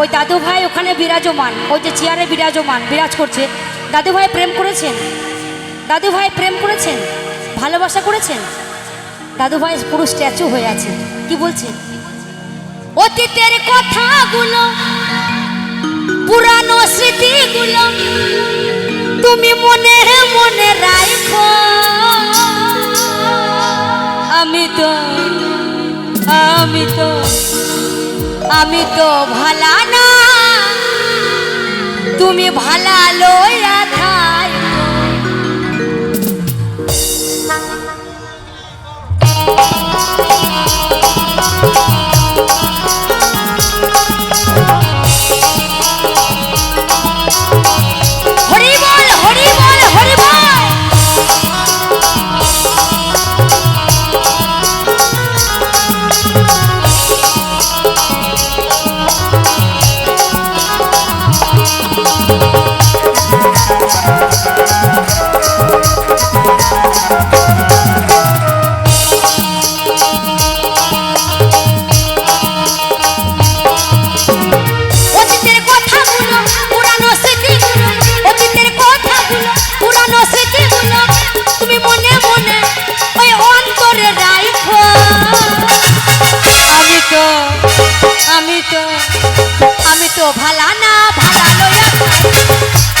ওই দাদু ভাই ওখানে বিরাজমান, ওই যে চেয়ারে বিরাজমান, বিরাজ করছে। দাদু ভাই প্রেম করেছেন? দাদু ভাই প্রেম করেছেন? ভালোবাসা করেছেন? দাদু ভাই পুরো স্ট্যাচু হয়ে আছে। কি বলছেন অতীতের কথাগুলো, পুরানো স্মৃতিগুলো তুমি মনে মনে রাখো। আমি তো ভালা না। তুমি ভালা লইয়া ভালা না ভালা লইয়া থাই।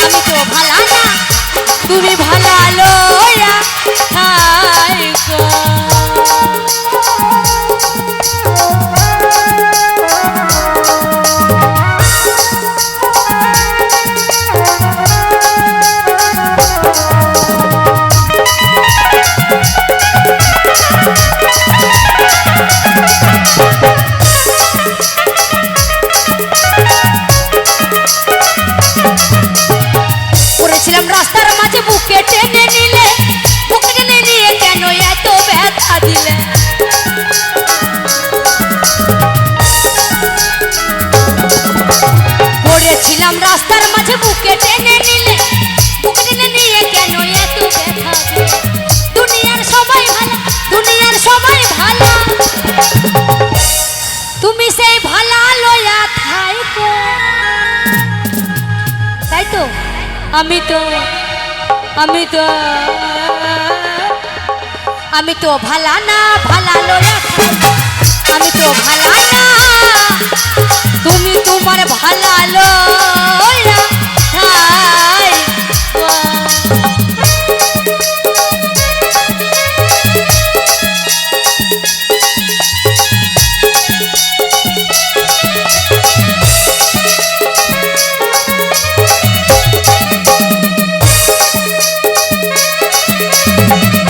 আমি তো ভালা না তুমি ভালা আমি তো আমি তো আমি তো ভালা না, ভালা লোয়া আমি তো ভালা না, তুমি তোমার ভালা Thank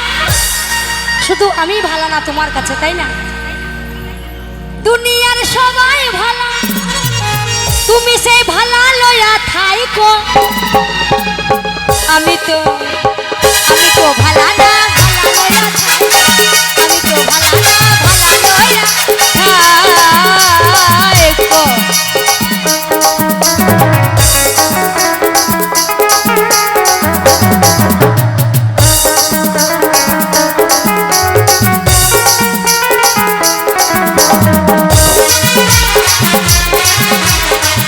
শুধু আমি ভালো না তোমার কাছে, তাই না? দুনিয়ার সবাই ভালো। তুমি সেই ভালা লয়া থাইকো। আমি তো আমি তো ভালা না